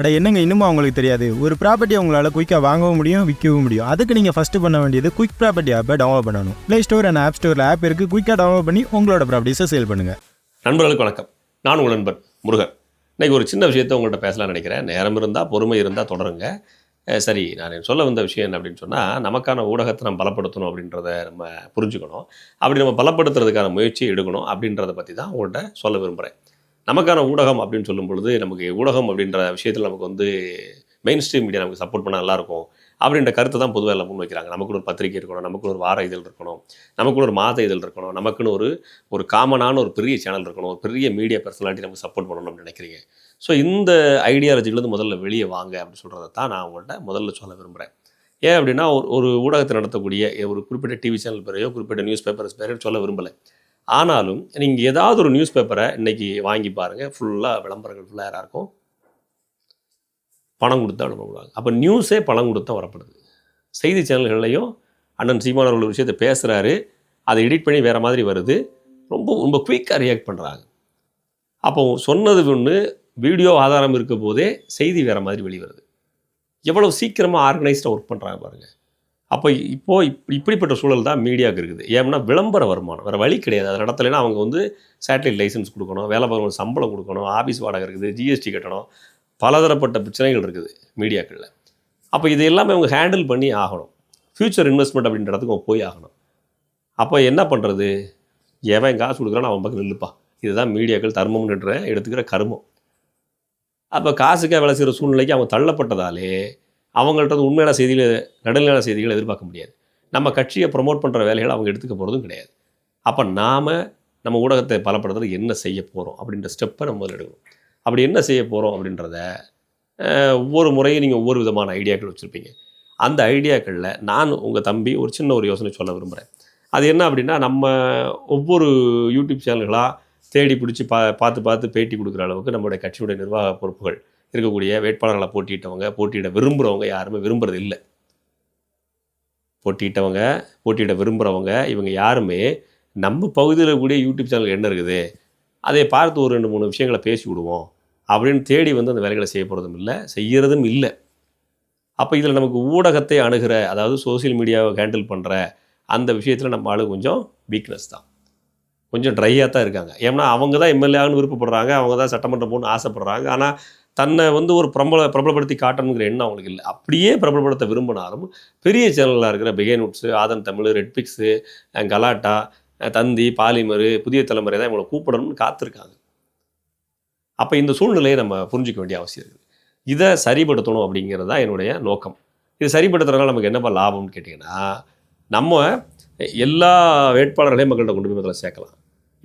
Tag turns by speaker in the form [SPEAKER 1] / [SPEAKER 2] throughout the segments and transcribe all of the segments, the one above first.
[SPEAKER 1] அட என்னங்க இன்னுமா அவங்களுக்கு தெரியாது? ஒரு ப்ராப்பர்ட்டி உங்களால் குயிக்காக வாங்கவும் முடியும் விற்கவும் முடியும். அதுக்கு நீங்கள் ஃபஸ்ட்டு பண்ண வேண்டியது குயிக் ப்ராப்பர்ட்டி ஆப்பை டவுன்லோட் பண்ணணும். ப்ளே ஸ்டோர் அண்ட் ஆப் ஸ்டோரில் ஆப் இருக்குது குயிக்காக டவுன்லோட் பண்ணி உங்களோட ப்ராப்பர்ட்டிஸை சேல் பண்ணுங்கள்
[SPEAKER 2] நண்பர்களுக்கு வணக்கம். நான் உங்கள் நண்பன் முருகன். இன்றைக்கி ஒரு சின்ன விஷயத்தை உங்கள்கிட்ட பேசலாம்னு நினைக்கிறேன். நேரம் இருந்தால் பொறுமை இருந்தால் தொடருங்க. சரி நான் சொல்ல வந்த விஷயம் என்ன அப்படின்னு சொன்னால் நமக்கான ஊடகத்தை நம்ம பலப்படுத்தணும் அப்படின்றத நம்ம புரிஞ்சுக்கணும். அப்படி நம்ம பலப்படுத்துறதுக்கான முயற்சி எடுக்கணும் அப்படின்றத பற்றி தான் உங்கள்கிட்ட சொல்ல விரும்புகிறேன் நமக்கான ஊடகம் அப்படின்னு சொல்லும் பொழுது நமக்கு ஊடகம் அப்படின்ற விஷயத்தில் நமக்கு வந்து மெயின் ஸ்ட்ரீம் மீடியா நமக்கு சப்போர்ட் பண்ணால் நல்லாயிருக்கும் அப்படின்ற கருத்தை தான் பொதுவாக எல்லாம் முன்வைக்கிறாங்க. நமக்குன்னு ஒரு பத்திரிக்கை இருக்கணும் நமக்குன்னு ஒரு வார இதழ் இருக்கணும் நமக்குன்னு ஒரு மாத இதழ் இருக்கணும் நமக்குன்னு ஒரு ஒரு காமனான ஒரு பெரிய சேனல் இருக்கணும் ஒரு பெரிய மீடியா பர்சனாலிட்டி நமக்கு சப்போர்ட் பண்ணணும் அப்படின்னு நினைக்கிறீங்க. ஸோ இந்த ஐடியாலஜிலேருந்து முதல்ல வெளியே வாங்க அப்படின்னு சொல்கிறத தான் நான் உங்கள்கிட்ட முதல்ல சொல்ல விரும்புகிறேன் ஏன் அப்படின்னா ஒரு ஒரு ஊடகத்தை நடத்தக்கூடிய ஒரு குறிப்பிட்ட டிவி சேனல் பேரையோ குறிப்பிட்ட நியூஸ் பேப்பர்ஸ் பேரையோ சொல்ல விரும்பலை. ஆனாலும் நீங்கள் ஏதாவது ஒரு நியூஸ் பேப்பரை இன்றைக்கி வாங்கி பாருங்கள் ஃபுல்லாக விளம்பரங்கள் ஃபுல்லாக இருக்கும்? பணம் கொடுத்தா அனுப்புவாங்க அப்போ நியூஸே பணம் கொடுத்தா வரப்படுது. செய்தி சேனல்கள்லையும் அண்ணன் சீமானவர்கள் ஒரு விஷயத்தை பேசுகிறாரு அதை எடிட் பண்ணி வேறு மாதிரி வருது. ரொம்ப ரொம்ப குயிக்காக ரியாக்ட் பண்ணுறாங்க அப்போ சொன்னது ஒன்று வீடியோ ஆதாரம் இருக்க போதே செய்தி வேறு மாதிரி வெளிவருது. எவ்வளோ சீக்கிரமாக ஆர்கனைஸ்டாக ஒர்க் பண்ணுறாங்க பாருங்கள் அப்போ இப்போது இப் இப்படிப்பட்ட சூழல் தான் மீடியாவுக்கு இருக்குது. ஏன்னா விளம்பர வருமானம். வேறு வழி கிடையாது. அது இடத்துலனா அவங்க வந்து சேட்டலைட் லைசன்ஸ் கொடுக்கணும். வேலை பார்க்கணும் சம்பளம் கொடுக்கணும். ஆஃபீஸ் வாடகை இருக்குது. ஜிஎஸ்டி கட்டணும். பலதரப்பட்ட பிரச்சனைகள் இருக்குது மீடியாக்களில். அப்போ இது எல்லாமே அவங்க ஹேண்டில் பண்ணி ஆகணும். ஃப்யூச்சர் இன்வெஸ்ட்மெண்ட் அப்படின்ற இடத்துக்கு அவங்க போய் ஆகணும். அப்போ என்ன பண்ணுறது எவன் காசு கொடுக்குறான்னு அவன் பக்கம் நில்லுப்பா. இதுதான் மீடியாக்கள் தர்மம்ன்ற எடுத்துக்கிற கருமம். அப்போ காசுக்காக வேலை செய்கிற சூழ்நிலைக்கு அவங்க தள்ளப்பட்டதாலே அவங்கள்ட்ட வந்து உண்மையான செய்திகளை நடுநிலையான செய்திகளை எதிர்பார்க்க முடியாது. நம்ம கட்சியை ப்ரொமோட் பண்ணுற வேலைகளை அவங்க எடுத்துக்க போகிறதும் கிடையாது. அப்போ நாம் நம்ம ஊடகத்தை பலப்படுத்துறது என்ன செய்ய போகிறோம் அப்படின்ற ஸ்டெப்பை நம்ம முதல்ல எடுக்கணும். அப்படி என்ன செய்ய போகிறோம் அப்படின்றத ஒவ்வொரு முறையும் நீங்கள் ஒவ்வொரு விதமான ஐடியாக்கள் வச்சுருப்பீங்க. அந்த ஐடியாக்களில் நான் உங்கள் தம்பி ஒரு சின்ன ஒரு யோசனை சொல்ல விரும்புகிறேன் அது என்ன அப்படின்னா நம்ம ஒவ்வொரு யூடியூப் சேனல்களாக தேடி பிடிச்சி பா பார்த்து பார்த்து பேட்டி கொடுக்குற அளவுக்கு நம்மளுடைய கட்சியுடைய நிர்வாக பொறுப்புகள் இருக்கக்கூடிய வேட்பாளர்களை போட்டியிட்டவங்க போட்டியிட விரும்புகிறவங்க யாருமே விரும்புறது இல்லை. போட்டியிட்டவங்க போட்டியிட விரும்புகிறவங்க இவங்க யாருமே நம்ம பகுதியில் இருக்கக்கூடிய யூடியூப் சேனல் என்ன இருக்குது? அதை பார்த்து ஒரு ரெண்டு மூணு விஷயங்களை பேசி விடுவோம் அப்படின்னு தேடி வந்து அந்த வேலைகளை செய்ய போகிறதும் இல்லை செய்கிறதும் இல்லை. அப்போ இதில் நமக்கு ஊடகத்தை அணுகிற அதாவது சோஷியல் மீடியாவை ஹேண்டில் பண்ணுற அந்த விஷயத்தில் நம்ம ஆளு கொஞ்சம் வீக்னஸ் தான். கொஞ்சம் ட்ரையாக தான் இருக்காங்க. ஏன்னா அவங்க தான் எம்எல்ஏன்னு விருப்பப்படுறாங்க அவங்க தான் சட்டமன்றம் போகணும்னு ஆசைப்படுறாங்க. ஆனால் தன்னை வந்து ஒரு பிரபல பிரபலப்படுத்தி காட்டணுங்கிற எண்ணம் அவங்களுக்கு இல்லை. அப்படியே பிரபலப்படுத்த விரும்பினாலும் பெரிய சேனலாக இருக்கிற பிகேனுட்ஸு ஆதன் தமிழ் ரெட்பிக்ஸு கலாட்டா தந்தி பாலிமரு புதிய தலைமுறை தான் இவங்களை கூப்பிடணும்னு காத்திருக்காங்க. அப்போ இந்த சூழ்நிலையை நம்ம புரிஞ்சிக்க வேண்டிய அவசியம் இருக்குது. இதை சரிப்படுத்தணும் அப்படிங்கிறது தான் என்னுடைய நோக்கம். இது சரிப்படுத்துறதுனால நமக்கு என்னப்பா லாபம்னு கேட்டிங்கன்னா நம்ம எல்லா வேட்பாளர்களையும் மக்கள்கிட்ட கொண்டு போய் மக்களை சேர்க்கலாம்.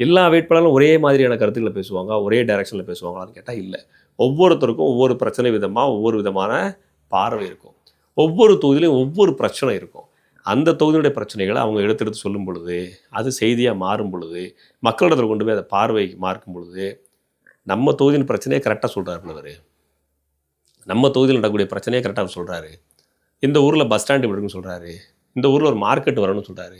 [SPEAKER 2] எல்லா வேட்பாளர்களும் ஒரே மாதிரியான கருத்துக்களை பேசுவாங்க ஒரே டைரக்ஷனில் பேசுவாங்களான்னு கேட்டால் இல்லை. ஒவ்வொருத்தருக்கும் ஒவ்வொரு பிரச்சனை விதமாக ஒவ்வொரு விதமான பார்வை இருக்கும். ஒவ்வொரு தொகுதியிலையும் ஒவ்வொரு பிரச்சனை இருக்கும். அந்த தொகுதியுடைய பிரச்சனைகளை அவங்க எடுத்து எடுத்து சொல்லும் பொழுது அது செய்தியாக மாறும் பொழுது மக்களிடத்தில் கொண்டு போய் அதை பார்வைக்கு மார்க்கும் பொழுது நம்ம தொகுதியின் பிரச்சனையை கரெக்டாக சொல்கிறாரு அவர் நம்ம தொகுதியில் நடக்கக்கூடிய பிரச்சனையை கரெக்டாக சொல்கிறாரு இந்த ஊரில் பஸ் ஸ்டாண்டு இப்படி இருக்குன்னு சொல்கிறாரு இந்த ஊரில் ஒரு மார்க்கெட் வரணும்னு சொல்கிறாரு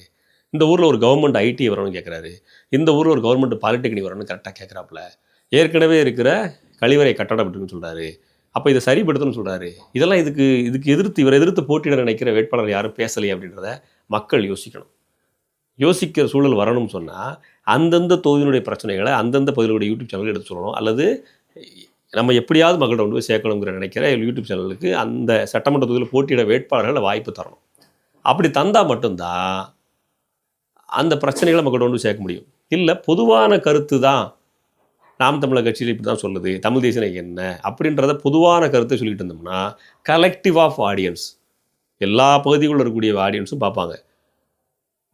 [SPEAKER 2] இந்த ஊரில் ஒரு கவர்மெண்ட் ஐடி வரணும்னு கேட்குறாரு இந்த ஊரில் ஒரு கவர்மெண்ட் பாலிடெக்னிக் வரணும்னு கரெக்டாக கேட்குறாப்புல ஏற்கனவே இருக்கிற கழிவறை கட்டடம் இருக்குன்னு சொல்கிறாரு அப்போ இதை சரிப்படுத்தணும்னு சொல்கிறாரு இதெல்லாம் இதுக்கு இதுக்கு எதிர்த்து இவரை எதிர்த்து போட்டியிட நினைக்கிற வேட்பாளர் யாரும் பேசலையே அப்படின்றத மக்கள் யோசிக்கணும். யோசிக்கிற சூழல் வரணும்னு சொன்னால் அந்தந்த தொகுதியினுடைய பிரச்சனைகளை அந்தந்த பகுதிகளுடைய யூடியூப் சேனல் எடுத்து சொல்லணும். அல்லது நம்ம எப்படியாவது மக்கள்கிட்ட கொண்டு போய் சேர்க்கணுங்கிற நினைக்கிற யூடியூப் சேனலுக்கு அந்த சட்டமன்ற தொகுதியில் போட்டியிட வேட்பாளர்களை வாய்ப்பு தரணும். அப்படி தந்தால் மட்டும்தான் அந்த பிரச்சனைகளை மக்கள்கிட்ட கொண்டு சேர்க்க முடியும். இல்லை பொதுவான கருத்து தான் நாம் தமிழர் கட்சியில் இப்படி தான் சொல்லுது தமிழ் தேசியம் என்ன அப்படின்றத பொதுவான கருத்தை சொல்லிட்டு இருந்தோம்னா கலெக்டிவ் ஆஃப் ஆடியன்ஸ் எல்லா பகுதிகளில் இருக்கக்கூடிய ஆடியன்ஸும் பார்ப்பாங்க.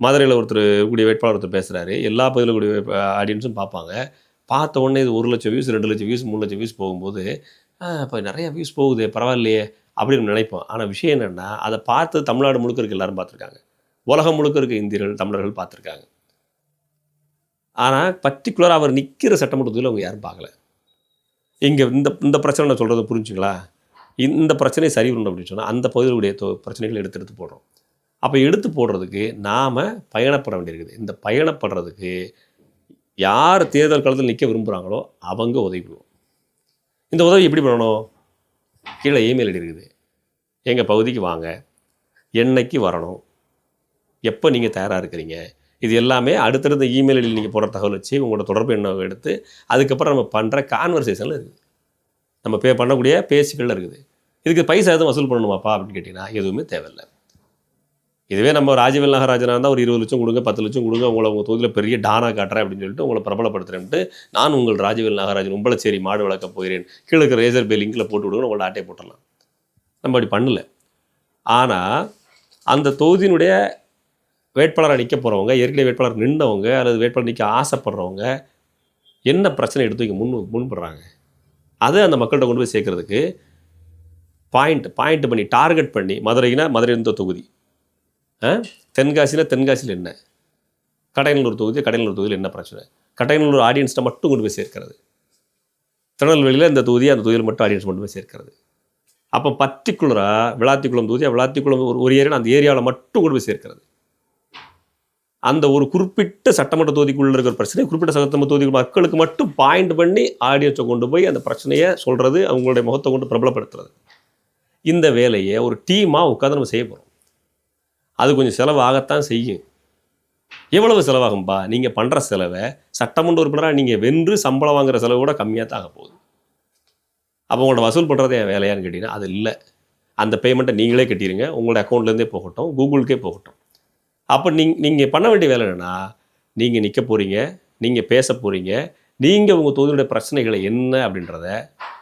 [SPEAKER 2] மதுரையில் ஒருத்தர் கூடிய வேட்பாளர் ஒருத்தர் பேசுகிறாரு எல்லா பகுதியில் கூடிய ஆடியன்ஸும் பார்ப்பாங்க. பார்த்த உடனே இது ஒரு லட்சம் வியூஸ் ரெண்டு லட்சம் வியூஸ் மூணு லட்சம் வியூஸ் போகும்போது இப்போ நிறைய வியூஸ் போகுது பரவாயில்லையே அப்படின்னு நினைப்போம். ஆனால் விஷயம் என்னென்னா அதை பார்த்து தமிழ்நாடு முழுக்க இருக்க எல்லாரும் பார்த்துருக்காங்க. உலகம் முழுக்க இருக்க இந்தியர்கள் தமிழர்கள் பார்த்துருக்காங்க. ஆனால் பர்டிகுலராக அவர் நிற்கிற சட்டமன்ற தொகுதியில் அவங்க யாரும் பார்க்கல. இங்கே இந்த இந்த பிரச்சனை நான் சொல்கிறத புரிஞ்சுங்களா? இந்த பிரச்சனையை சரி பண்ணணும் அப்படின்னு சொன்னால் அந்த பகுதியுடைய தொ- பிரச்சனைகள் எடுத்து எடுத்து போடுறோம். அப்போ எடுத்து போடுறதுக்கு நாம் பயணப்பட வேண்டியிருக்குது. இந்த பயணப்படுறதுக்கு யார் தேர்தல் காலத்தில் நிற்க விரும்புகிறாங்களோ அவங்க உதவி பண்ணுவோம் இந்த உதவி எப்படி பண்ணணும்? கீழே இமெயில் ஐடி இருக்குது எங்கள் பகுதிக்கு வாங்க. என்னைக்கு வரணும்? எப்போ நீங்கள் தயாராக இருக்கிறீங்க? இது எல்லாமே அடுத்தடுத்த இமெயில் ஐடியில் நீங்கள் போடுற தகவல் வச்சு உங்களோட தொடர்பு எண்ணை எடுத்து அதுக்கப்புறம் நம்ம பண்ணுற கான்வர்சேஷனில் இருக்குது. நம்ம பே பண்ணக்கூடிய பேச்சுக்களில் இருக்குது. இதுக்கு பைசா எதுவும் வசூல் பண்ணணுமாப்பா அப்படின்னு கேட்டிங்கன்னா எதுவுமே தேவையில்லை. இதுவே நம்ம ராஜவேல் நாகராஜனாக இருந்தால் ஒரு இருபது லட்சம் கொடுங்க பத்து லட்சம் கொடுங்க உங்களை உங்கள் தொகுதியில் பெரிய டானா காட்டுறேன் அப்படின்னு சொல்லிட்டு உங்களை பிரபலப்படுத்துகிறேன்ட்டு நான் உங்கள் ராஜவேல் நாகராஜன் உம்பளச்சேரி மாடு வளர்க்க போகிறேன். கீழே இருக்கிற ரேசர் பே லிங்கில் போட்டு விடுங்க உங்களோட ஆட்டையை போட்டுடலாம். நம்ம அப்படி பண்ணல. ஆனால் அந்த தொகுதியினுடைய வேட்பாளராக நிற்க போகிறவங்க ஏற்கனவே வேட்பாளர் நின்றவங்க அல்லது வேட்பாளர் நிற்க ஆசைப்படுறவங்க என்ன பிரச்சனை எடுத்து வைக்க முன் முன்படுறாங்க? அதை அந்த மக்கள்கிட்ட கொண்டு போய் சேர்க்கறதுக்கு பாயிண்ட் பாயிண்ட் பண்ணி டார்கெட் பண்ணி மதுரைனா மதுரை இந்த தொகுதி. தென்காசினா தென்காசியில் என்ன? கடையநல்லூர் தொகுதி கடையநல்லூர் தொகுதியில் என்ன பிரச்சனை? கடையநல்லூர் ஆடியன்ஸ்ட்டை மட்டும் கொண்டு போய் சேர்க்கிறது. திருநெல்வேலியில் இந்த தொகுதி அந்த தொகுதியில் மட்டும் ஆடியன்ஸ் கொண்டு போய் சேர்க்கிறது. அப்போ பர்டிகுலராக விளாத்திக்குளம் தொகுதி விளாத்திக்குளம் ஒரு ஒரு ஏரியா அந்த ஏரியாவில் மட்டும் கொண்டு போய் சேர்க்கிறது. அந்த ஒரு குறிப்பிட்ட சட்டமன்ற தொகுதிக்குள்ள இருக்கிற பிரச்சனை குறிப்பிட்ட சட்டமன்ற தொகுதி மக்களுக்கு மட்டும் பாயிண்ட் பண்ணி ஆடியன்ஸை கொண்டு போய் அந்த பிரச்சனையை சொல்கிறது அவங்களுடைய முகத்தை கொண்டு பிரபலப்படுத்துறது. இந்த வேலையை ஒரு டீமாக உட்காந்து நம்ம செய்ய போகிறோம் அது கொஞ்சம் செலவாகத்தான் செய்யும். எவ்வளவு செலவாகும்பா? நீங்கள் பண்ணுற செலவை சட்டமன்ற உறுப்பினராக நீங்கள் வென்று சம்பளம் வாங்குற செலவு கூட கம்மியாக தான் ஆக போகுது. அப்போ உங்களோட வசூல் பண்ணுறது என் வேலையான்னு கேட்டிங்கன்னா அது இல்லை. அந்த பேமெண்ட்டை நீங்களே கட்டிடுங்க உங்களோட அக்கௌண்ட்லேருந்தே போகட்டும். கூகுளுக்கே போகட்டும். அப்போ நீங்க நீங்கள் பண்ண வேண்டிய வேலை என்னென்னா நீங்கள் நிற்க போகிறீங்க நீங்கள் பேச போகிறீங்க நீங்கள் உங்கள் தொகுதியுடைய பிரச்சனைகளை என்ன அப்படின்றத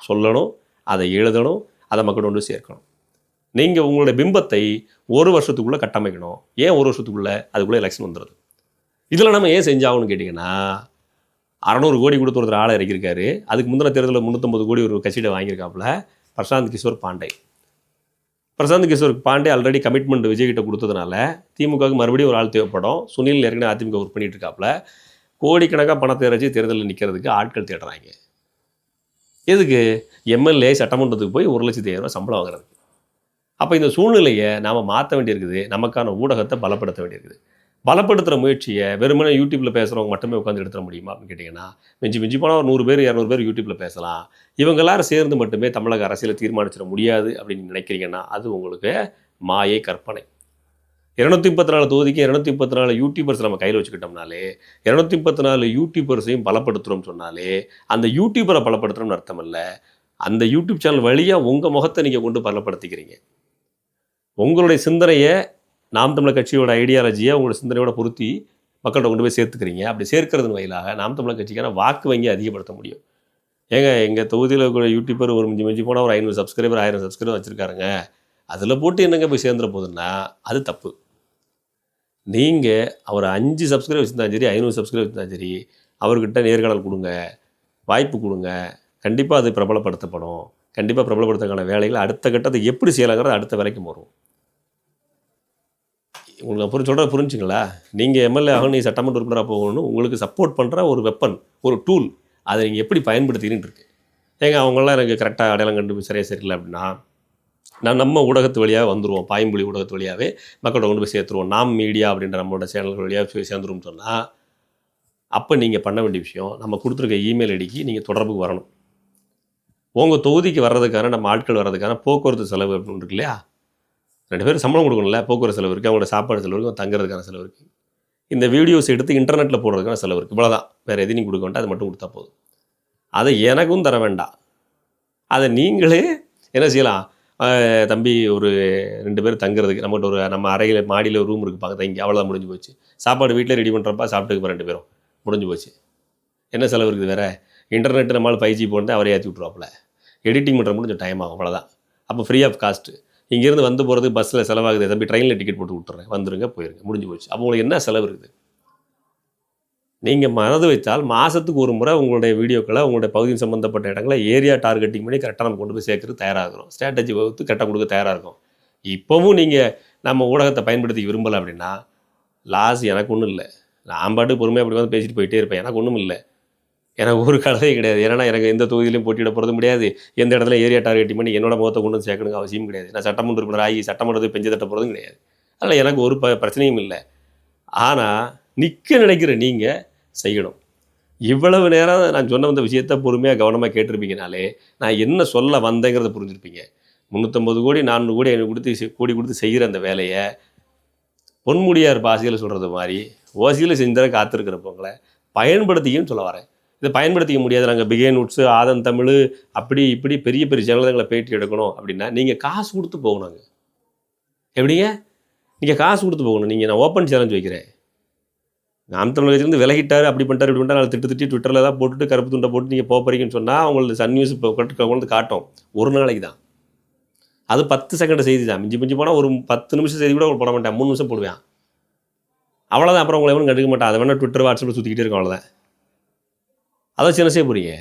[SPEAKER 2] சொல்லணும் அதை எழுதணும் அதை மக்கள் கொண்டு சேர்க்கணும். நீங்கள் உங்களுடைய பிம்பத்தை ஒரு வருஷத்துக்குள்ளே கட்டமைக்கணும். ஏன் ஒரு வருஷத்துக்குள்ளே அதுக்குள்ளே எலெக்ஷன் வந்துடுது இதில் நம்ம ஏன் செஞ்சாகணும்னு கேட்டிங்கன்னா அறநூறு கோடி கொடுத்து ஒருத்தர் ஆளை இறக்கியிருக்காரு. அதுக்கு முந்தின தேர்தலில் முந்நூற்றம்பது கோடி ஒரு கட்சியிட வாங்கியிருக்காப்புல பிரசாந்த் கிஷோர் பாண்டே. பிரசாந்த் கிஷோர் பாண்டே ஆல்ரெடி கமிட்மெண்ட் விஜய்கிட்ட கொடுத்ததுனால திமுகவுக்கு மறுபடியும் ஒரு ஆள் தேவைப்படும். சுனில் ஏற்கனவே அதிமுக ஒர்க் பண்ணிட்டு இருக்காப்புல கோடிக்கணக்காக பணத்தை இறைச்சி தேர்தலில் நிற்கிறதுக்கு ஆட்கள் தேடுறாங்க. எதுக்கு? எம்எல்ஏ சட்டமன்றத்துக்கு போய் ஒரு லட்சத்தி ஐயாயிரம் சம்பளம் வாங்குறதுக்கு. அப்போ இந்த சூழ்நிலையை நாம் மாற்ற வேண்டியிருக்குது. நமக்கான ஊடகத்தை பலப்படுத்த வேண்டியிருக்குது. பலப்படுத்துகிற முயற்சியை வெறுமனே யூடியூப்பில் பேசுகிறவங்க மட்டுமே உட்காந்து எடுத்துட முடியுமா அப்படின்னு கேட்டிங்கன்னா மிஞ்சி மிஞ்சி போனால் ஒரு நூறு பேர் இரநூறு பேர் யூடியூப்பில் பேசலாம். இவங்க எல்லாரும் சேர்ந்து மட்டுமே தமிழக அரசியலை தீர்மானிச்சிட முடியாது அப்படின்னு நினைக்கிறீங்கன்னா அது உங்களுக்கு மாயை கற்பனை. இரநூத்தி முப்பத்தி நாலு தொகுதிக்கு இரநூத்தி முப்பத்தி நாலு யூடியூபர்ஸ் நம்ம கையில் வச்சுக்கிட்டோம்னாலே இரநூத்தி முப்பத்தி நாலு யூடியூபர்ஸையும் பலப்படுத்துகிறோம்னு சொன்னாலே அந்த யூடியூபரை பலப்படுத்துகிறோம்னு அர்த்தம் இல்லை. அந்த யூடியூப் சேனல் வழியாக உங்கள் முகத்தை நீங்கள் கொண்டு பலப்படுத்திக்கிறீங்க. உங்களுடைய சிந்தனையை நாம் தமிழர் கட்சியோட ஐடியாலஜியை உங்களோட சிந்தனையோட பொருத்தி மக்கள்கிட்ட கொண்டு போய் சேர்த்துக்கிறீங்க. அப்படி சேர்க்கறதன் வாயிலாக நாம் தமிழர் கட்சிக்கான வாக்கு வங்கி அதிகப்படுத்த முடியும். ஏங்க எங்கள் தொகுதியில் இருக்கிற யூடியூபர் ஒரு மிஞ்சி மிஞ்சி போனால் ஒரு ஐநூறு சப்ஸ்கிரைபர் ஆயிரம் சப்ஸ்கிரைபர் வச்சுருக்காருங்க. அதில் போட்டு என்னங்க போய் சேர்ந்துட போகுதுன்னா அது தப்பு. நீங்கள் அவர் அஞ்சு சப்ஸ்கிரைப் வச்சுருந்தாலும் சரி ஐநூறு சப்ஸ்கிரைப் வச்சுருந்தாலும் சரி அவர்கிட்ட நேர்காணல் கொடுங்க வாய்ப்பு கொடுங்க. கண்டிப்பாக அது பிரபலப்படுத்தப்படும். கண்டிப்பாக பிரபலப்படுத்துறதுக்கான வேலைகள் அடுத்த கட்டத்தை எப்படி செய்யலாங்கிறது அடுத்த வேலைக்கு வரும் உங்களுக்கு நான் புரிஞ்சு சொல்கிற புரிஞ்சுங்களா? நீங்கள் எம்எல்ஏ ஆகணும் நீ சட்டமன்ற உறுப்பினராக போகணும்னு உங்களுக்கு சப்போர்ட் பண்ணுற ஒரு வெப்பன் ஒரு டூல் அதை நீங்கள் எப்படி பயன்படுத்திக்கிட்டு இருக்கு. ஏங்க அவங்களாம் எனக்கு கரெக்டாக அடையாளம் கண்டு சரியாக சரியில்லை அப்படின்னா நான் நம்ம ஊடகத்து வழியாக வந்துடுவோம் பாயம்புலி ஊடகத்து வழியாகவே மக்களோட கொண்டு போய் சேர்த்துருவோம். நாம் மீடியா அப்படின்ற நம்மளோட சேனல்கள் வழியாக போய் சேர்ந்துருவோம்னு சொன்னால் அப்போ நீங்கள் பண்ண வேண்டிய விஷயம் நம்ம கொடுத்துருக்க இமெயில் ஐடிக்கு நீங்கள் தொடர்புக்கு வரணும். உங்கள் தொகுதிக்கு வர்றதுக்கான நம்ம ஆட்கள் வர்றதுக்கான போக்குவரத்து செலவு அப்படின்னு இருக்கு இல்லையா? ரெண்டு பேரும் சம்பளம் கொடுக்கணும்ல போக்குவரத்து செலவு இருக்குது அவங்களோட சாப்பாடு செலவு இருக்குது தங்குறதுக்கான செலவு இருக்குது இந்த வீடியோஸ் எடுத்து இன்டர்நெட்டில் போடுறதுக்கான செலவு இருக்குது இவ்வளோதான் வேறு எதையும் கொடுக்க வேண்டாம். அது மட்டும் கொடுத்தா போதும். அதை எனக்கும் தர வேண்டாம். அதை நீங்களே என்ன செய்யலாம்? தம்பி ஒரு ரெண்டு பேர் தங்குறதுக்கு நம்மகிட்ட ஒரு நம்ம அறையில் மாடியில் ஒரு ரூம் இருக்குது பார்க்க தங்கி அவ்வளோதான் முடிஞ்சு போச்சு. சாப்பாடு வீட்டில் ரெடி பண்ணுறப்ப சாப்பிட்டுக்கு ரெண்டு பேரும். முடிஞ்சு போச்சு. என்ன செலவு இருக்குது வேறு? இன்டர்நெட் நம்மளால் ஃபைவ் ஜி போட்டு அவரே ஏற்றி விட்ருவாப்புல எடிட்டிங் பண்ணுற முடிஞ்ச டைம் ஆகும். அவ்வளோதான் அப்போ ஃப்ரீ ஆஃப் காஸ்ட்டு இங்கேருந்து வந்து போகிறது பஸ்ஸில் செலவாகுது. தம்பி ட்ரெயினில் டிக்கெட் போட்டு விட்டுறேன் வந்துருங்க போயிருங்க. முடிஞ்சு போச்சு. அப்போ உங்களுக்கு என்ன செலவு இருக்குது? நீங்கள் மனது வைத்தால் மாதத்துக்கு ஒரு முறை உங்களுடைய வீடியோக்களை உங்களுடைய பகுதியின் சம்மந்தப்பட்ட இடங்களை ஏரியா டார்கெட்டிங் பண்ணி கரெக்டாக நம்ம கொண்டு போய் சேர்க்கறது இருக்கிறோம் ஸ்ட்ராட்டஜி வகுத்து கரெக்டாக கொடுக்க தயாராக இருக்கும் இப்போவும் நீங்கள் நம்ம ஊடகத்தை பயன்படுத்தி விரும்பலை அப்படின்னா லாஸ் எனக்கு ஒன்றும் இல்லை. நான் பாட்டு பொறுமையாக அப்படி வந்து பேசிட்டு போயிட்டே இருப்பேன். எனக்கு ஒன்றும் இல்லை. ஏன்னா ஒரு கலவையும் கிடையாது. ஏன்னா எனக்கு எந்த தொகுதியிலையும் போட்டியிட போகிறது முடியாது. எந்த இடத்துல ஏரியா டார்கெட் பண்ணி என்னோட முகத்தை கொண்டு வந்து சேர்க்கணுங்க அவசியம் கிடையாது. நான் சட்டமன்ற உறுப்பினர் ஆகி சட்டமன்றத்தை பெஞ்சு தட்ட போகிறதும் கிடையாது. அதில் எனக்கு ஒரு ப பிரச்சனையும் இல்லை. ஆனால் நிற்க நினைக்கிற நீங்கள் செய்யணும். இவ்வளவு நேரம் நான் சொன்ன வந்த விஷயத்த பொறுமையாக கவனமாக கேட்டிருப்பீங்கனாலே நான் என்ன சொல்ல வந்தேங்கிறத புரிஞ்சிருப்பீங்க. முந்நூற்றம்பது கோடி நானூறு கோடி எனக்கு கொடுத்து செ- கோடி கொடுத்து செய்கிற அந்த வேலையை பொன்முடியார் பாசியில் சொல்கிறது மாதிரி ஓசியில் செஞ்சதை காத்திருக்கிறப்பவங்களை பயன்படுத்தியும் சொல்ல வரேன். இதை பயன்படுத்திக்க முடியாது. நாங்கள் பிகே நுட்ஸு ஆதன் தமிழ் அப்படி இப்படி பெரிய பெரிய சேனல்களை பேட்டி எடுக்கணும் அப்படின்னா நீங்கள் காசு கொடுத்து போகணுங்க எப்படிங்க? நீங்கள் காசு கொடுத்து போகணும். நீங்கள் நான் ஓப்பன் சேலஞ்ச் வைக்கிறேன். நாம் தமிழகத்திலேருந்து விலகிட்டார் அப்படி பண்ணிட்டார் இப்படி பண்ணிட்டார் அதை திட்டு திட்டி ட்விட்டரில் தான் போட்டுட்டு கருப்பு துண்டை போட்டு நீங்கள் போகிறீங்கன்னு சொன்னால் அவங்களுக்கு சன் நியூஸ் இப்போ கொண்டு காட்டும். ஒரு நாளைக்கு தான். அது பத்து செகண்ட் செய்தி தான். மிஞ்சி மிஞ்சி போனால் ஒரு பத்து நிமிஷம் செய்தி கூட போட மாட்டேன். மூணு நிமிஷம் போடுவேன். அவ்வளோதான் அப்புறம் உங்களை எவனும் கண்டுக்க மாட்டேன். அதை வேணால் ட்விட்டர் வாட்ஸ்அப்பில் சுற்றிக்கிட்டே இருக்கும். அவ்வளோதான் அதை சின்ன செய்ய போறீங்க?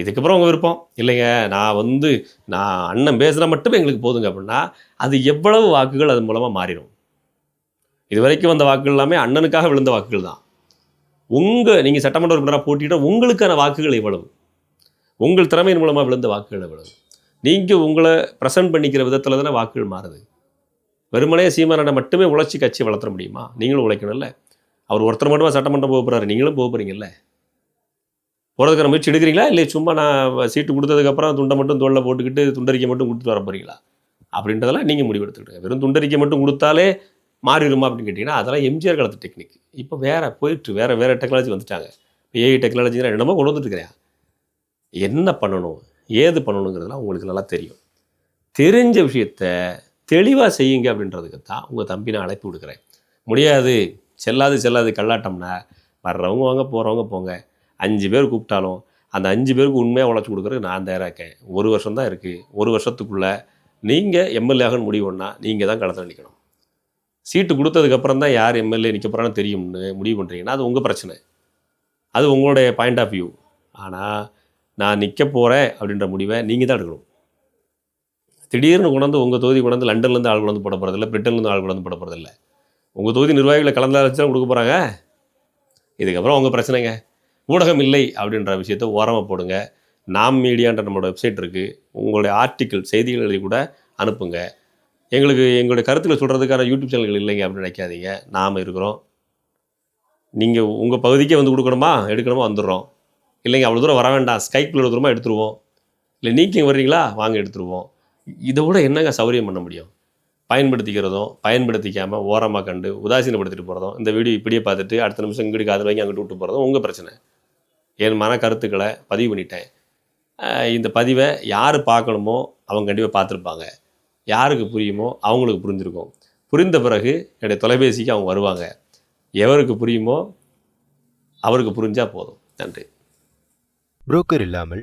[SPEAKER 2] இதுக்கப்புறம் உங்கள் விருப்பம். இல்லைங்க நான் வந்து நான் அண்ணன் பேசுனா மட்டுமே எங்களுக்கு போதுங்க அப்படின்னா அது எவ்வளவு வாக்குகள் அது மூலமாக மாறிடும். இது வரைக்கும் வந்த வாக்குகள் எல்லாமே அண்ணனுக்காக விழுந்த வாக்குகள் தான். உங்கள் நீங்கள் சட்டமன்ற உறுப்பினராக போட்டியிட உங்களுக்கான வாக்குகள் எவ்வளவு? உங்கள் திறமையின் மூலமாக விழுந்த வாக்குகள் எவ்வளவு? நீங்கள் உங்களை ப்ரெசென்ட் பண்ணிக்கிற விதத்தில் தானே வாக்குகள் மாறுது. வெறுமனே சீமானனை மட்டுமே உழைச்சி கட்சி வளர்த்துற முடியுமா? நீங்களும் உழைக்கணும்ல. அவர் ஒருத்தர் மட்டுமா சட்டமன்றம் போக போகிறாரு நீங்களும் போக போகிறீங்கல்ல போகிறதுக்கான முயற்சி எடுக்கிறீங்களா? இல்லை சும்மா நான் சீட்டு கொடுத்ததுக்கப்புறம் துண்டை மட்டும் தோளில் போட்டுக்கிட்டு துண்டறிக்கை மட்டும் கொடுத்துட்டு வர போகிறீங்களா அப்படின்றதெல்லாம் நீங்கள் முடிவெடுத்துக்கிட்டு வெறும் துண்டறிக்கை மட்டும் கொடுத்தாலே மாறிடுமா அப்படின்னு கேட்டிங்கன்னா அதெல்லாம் எம்ஜிஆர் காலத்து டெக்னிக் இப்போ வேறு போயிட்டு வேறு வேறு டெக்னாலஜி வந்துட்டாங்க. இப்போ ஏஐ டெக்னாலஜிங்கிற என்னமோ கொண்டு வந்துட்டுருக்கிறேன். என்ன பண்ணணும்? ஏது பண்ணணுங்கிறதுலாம் உங்களுக்கு நல்லா தெரியும். தெரிஞ்ச விஷயத்த தெளிவாக செய்யுங்க அப்படின்றதுக்கு தான் உங்கள் தம்பி நான் அழைப்பு கொடுக்குறேன் முடியாது. செல்லாது செல்லாது கல்லாட்டம்னா வர்றவங்க வாங்க போகிறவங்க போங்க. அஞ்சு பேர் கூப்பிட்டாலும் அந்த அஞ்சு பேருக்கு உண்மையாக உழைச்சி கொடுக்குறதுக்கு நான் தயாராக இருக்கேன். ஒரு வருஷம் தான் இருக்குது ஒரு வருஷத்துக்குள்ளே நீங்கள் எம்எல்ஏ ஆகணும் முடிவுன்னா நீங்கள் தான் களத்தில் நிற்கணும் சீட்டு கொடுத்ததுக்கப்புறம் தான் யார் எம்எல்ஏ நிற்க போகிறான்னு தெரியும்னு முடிவு பண்ணுறீங்கன்னா அது உங்கள் பிரச்சனை. அது உங்களுடைய பாயிண்ட் ஆஃப் வியூ ஆனால் நான் நிற்க போகிறேன் அப்படின்ற முடிவை நீங்கள் தான் எடுக்கணும். திடீர்னு கொண்டாந்து உங்கள் தொகுதி கொண்டாந்து லண்டன்லேருந்து ஆள் கொண்டாந்து போட போகிறதில்ல பிரிட்டன்லேருந்து ஆள் கொண்டாந்து போட போகிறதில்ல உங்கள் தொகுதி நிர்வாகிகளை கலந்தாலோசி தான் கொடுக்க போகிறாங்க இதுக்கப்புறம் உங்கள் பிரச்சனைங்க. ஊடகம் இல்லை அப்படின்ற விஷயத்த ஓரமாக போடுங்க. நாம் மீடியான்ற நம்மளோட வெப்சைட் இருக்குது உங்களுடைய ஆர்டிக்கிள் செய்திகளை கூட அனுப்புங்க. எங்களுக்கு எங்களுடைய கருத்துக்களை சொல்கிறதுக்கான யூடியூப் சேனல்கள் இல்லைங்க அப்படின்னு நினைக்காதீங்க. நாம் இருக்கிறோம். நீங்கள் உங்கள் பகுதிக்கே வந்து கொடுக்கணுமா? எடுக்கணுமா? வந்துடுறோம். இல்லைங்க அவ்வளோ தூரம் வர வேண்டாம். ஸ்கைப்பில் தூரமாக எடுத்துருவோம். இல்லை நீங்கள் வர்றீங்களா? வாங்க எடுத்துருவோம். இதை விட என்னங்க சௌரியம் பண்ண முடியும்? பயன்படுத்திக்கிறதும் பயன்படுத்திக்காமல் ஓரமாக கண்டு உதாசீனப்படுத்திட்டு போகிறதும் இந்த வீடியோ இப்படியே பார்த்துட்டு அடுத்த நிமிஷம் இங்கிட்டு காது வாங்கி அங்கிட்டு விட்டு போகிறதும் உங்கள் பிரச்சனை. என் மன கருத்துக்களை பதிவு பண்ணிட்டேன். இந்த பதிவை யார் பார்க்கணுமோ அவங்க கண்டிப்பாக பார்த்துருப்பாங்க. யாருக்கு புரியுமோ அவங்களுக்கு புரிஞ்சிருக்கும். புரிந்த பிறகு என்னுடைய தொலைபேசிக்கு அவங்க வருவாங்க. எவருக்கு புரியுமோ அவருக்கு புரிஞ்சால் போதும். நன்றி.
[SPEAKER 3] புரோக்கர் இல்லாமல்